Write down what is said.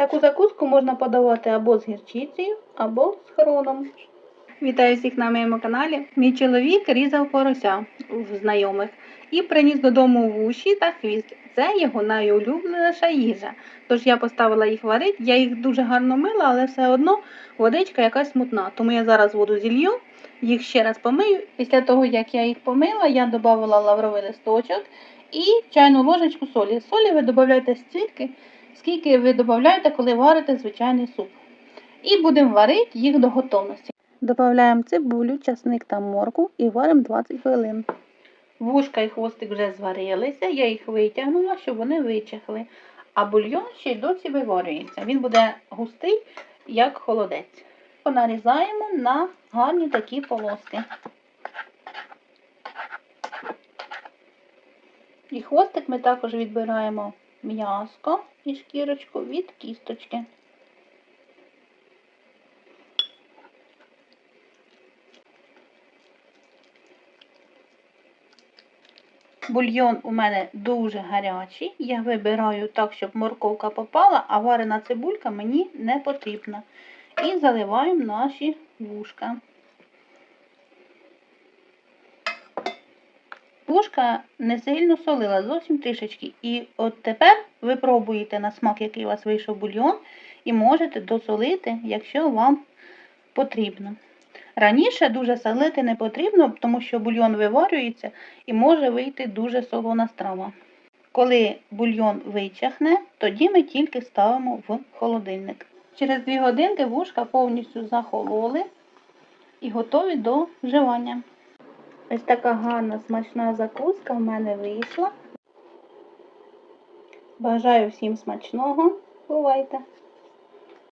Таку закуску можна подавати або з гірчицею, або з хроном. Вітаю всіх на моєму каналі. Мій чоловік різав порося в знайомих і приніс додому вуші та хвіст. Це його найулюбленіша їжа. Тож я поставила їх варити. Я їх дуже гарно мила, але все одно водичка якась мутна. Тому я зараз воду зілью, їх ще раз помию. Після того, як я їх помила, я додала лавровий листочок і чайну ложечку солі. Солі ви додаєте стільки, скільки ви додаєте, коли варите звичайний суп. І будемо варити їх до готовності. Додаємо цибулю, часник та морку і варимо 20 хвилин. Вушка і хвостик вже зварилися, я їх витягнула, щоб вони вичахли. А бульйон ще й досі виварюється. Він буде густий, як холодець. Понарізаємо на гарні такі полоски. І хвостик ми також відбираємо м'яско і шкірочку від кісточки. Бульйон у мене дуже гарячий. Я вибираю так, щоб морковка попала, а варена цибулька мені не потрібна. І заливаємо наші вушка. Вушка не сильно солила, зовсім трішечки. І от тепер ви пробуєте на смак, який у вас вийшов бульйон, і можете досолити, якщо вам потрібно. Раніше дуже солити не потрібно, тому що бульйон виварюється і може вийти дуже солона страва. Коли бульйон вичахне, тоді ми тільки ставимо в холодильник. Через 2 годинки вушка повністю захололи і готові до вживання. Ось така гарна смачна закуска в мене вийшла. Бажаю всім смачного. Бувайте!